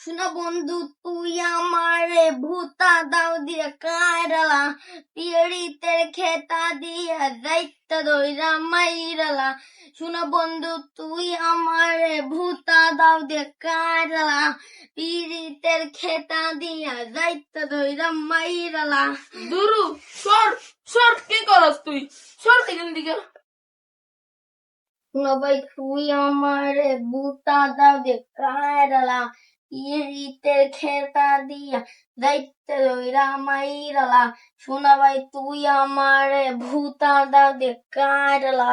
শোনা বন্ধু তুই আমারে ভূতা দাও দিয়ে কায়রালা পিড়িতের খেতা দিয়া দায়িত্ব দইরা মাইরালা। শোনা বন্ধু তুই আমারে ভূতা দাও দিয়ে কায়রালা পিড়িতের খেতা দিয়া দায়িত্ব দইরা মাইরালা। দুরু সর সর কি করস তুই? সর এখান দিকে শোনা ভাই তুই আমারে ভূতা দাও দিয়ে কায়রালা পিড়িতের খেতা দিয়া দইরা মাইরালা শোনা ভাই তুই আমারে ভূতা কায়রালা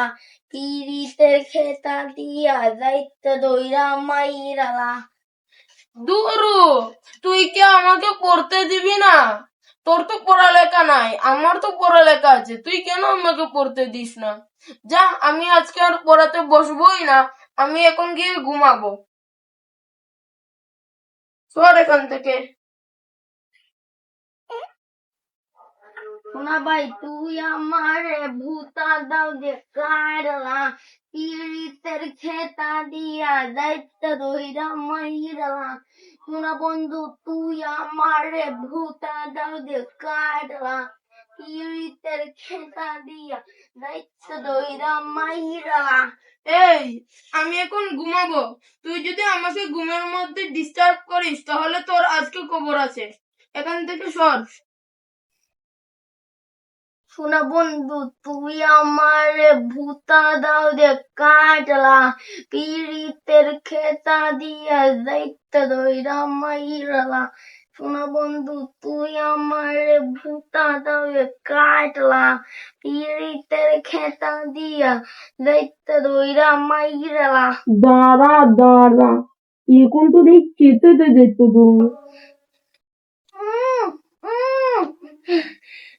পিড়িতের খেতা দিয়া মাইরালা দুরু তুই কি আমাকে পড়তে দিবি না? তোর তো পড়ালেখা নাই, আমার তো পড়ালেখা আছে, তুই কেন আমাকে পড়তে দিস না? যা, আমি আজকে আর পড়াতে বসবোই না, আমি এখন গিয়ে ঘুমাবো। সর এখান থেকে। শোনা ভাই, তুই আমার ভূতা দাও দে কারলা পীড়িতের খেতা দিয়া দায়িত্ব দইরা মাইরলা। শোনা বন্ধু, তুই আমার ভূতা দাও দে কারলা। খেতা দিয়া দায়িত্ব দইরা এই আমি এখন ঘুমাবো। তুই যদি আমাকে ঘুমের মধ্যে ডিস্টার্ব করিস তাহলে তোর আজকে খবর আছে। এখান থেকে সর। শোনা বন্ধু তুই আমারে ভূতা দাও দে কাটলা পীড়িতের খেতা দিয়া দায়িত্ব দইরা মাইরলা। শোনা বন্ধু তুই আমারে ভূতা দে কাটলা পীড়িতের খেতা দিয়া দায়িত্ব দইরা মাইরলা দাঁড়া দাঁড়া এখন তো দেখ খেতে দে দেখতো তুমি।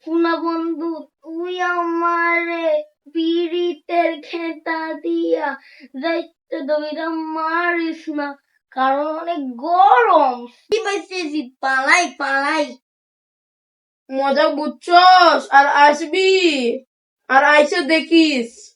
শোনা বন্ধু তুই আমারে পীড়িতের খেতা দিয়া দায়িত্ব দইরা মারিস না। কারণ অনেক গরম। কি পাইতেছি পালাই পালাই। মজা বুঝছস? আর আসবি। আর আইসে দেখিস।